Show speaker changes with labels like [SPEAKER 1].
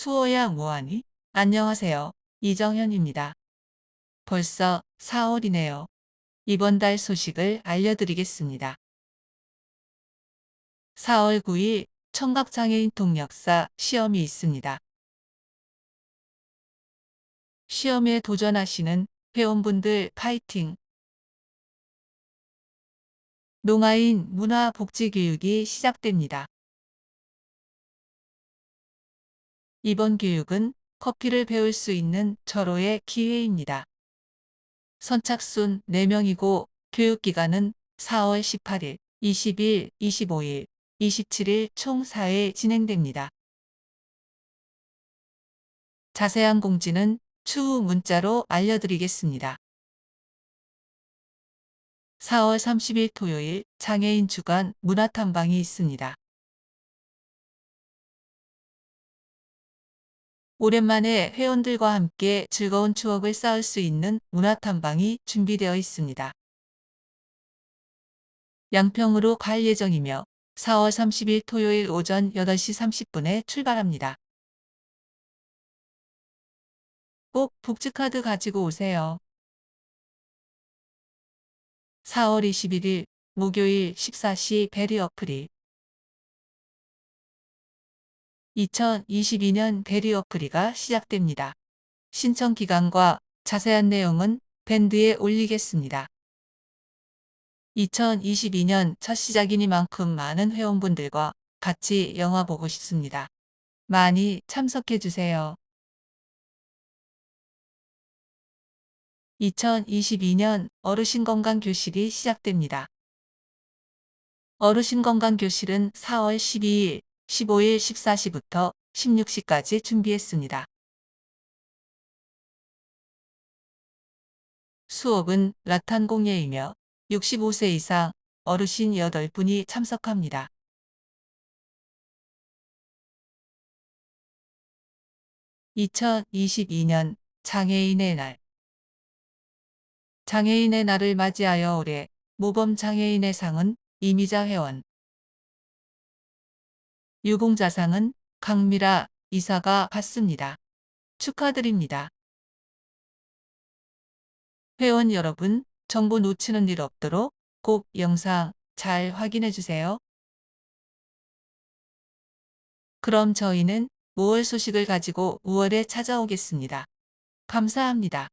[SPEAKER 1] 수호야 뭐하니? 안녕하세요. 이정현입니다. 벌써 4월이네요. 이번 달 소식을 알려드리겠습니다. 4월 9일 청각장애인 통역사 시험이 있습니다. 시험에 도전하시는 회원분들 파이팅! 농아인 문화복지교육이 시작됩니다. 이번 교육은 커피를 배울 수 있는 절호의 기회입니다. 선착순 4명이고 교육기간은 4월 18일, 20일, 25일, 27일 총 4회 진행됩니다. 자세한 공지는 추후 문자로 알려드리겠습니다. 4월 30일 토요일 장애인 주간 문화탐방이 있습니다. 오랜만에 회원들과 함께 즐거운 추억을 쌓을 수 있는 문화탐방이 준비되어 있습니다. 양평으로 갈 예정이며 4월 30일 토요일 오전 8시 30분에 출발합니다. 꼭 복지카드 가지고 오세요. 4월 21일 목요일 14시 베리 어플이 2022년 대리 어플이가 시작됩니다. 신청 기간과 자세한 내용은 밴드에 올리겠습니다. 2022년 첫 시작이니만큼 많은 회원분들과 같이 영화 보고 싶습니다. 많이 참석해 주세요. 2022년 어르신 건강 교실이 시작됩니다. 어르신 건강 교실은 4월 12일 15일 14시부터 16시까지 준비했습니다. 수업은 라탄 공예이며 65세 이상 어르신 8분이 참석합니다. (2022년) 장애인의 날 장애인의 날을 맞이하여 올해 모범 장애인의 상은 이미자 회원 유공자상은 강미라 이사가 받습니다. 축하드립니다. 회원 여러분, 정보 놓치는 일 없도록 꼭 영상 잘 확인해 주세요. 그럼 저희는 5월 소식을 가지고 5월에 찾아오겠습니다. 감사합니다.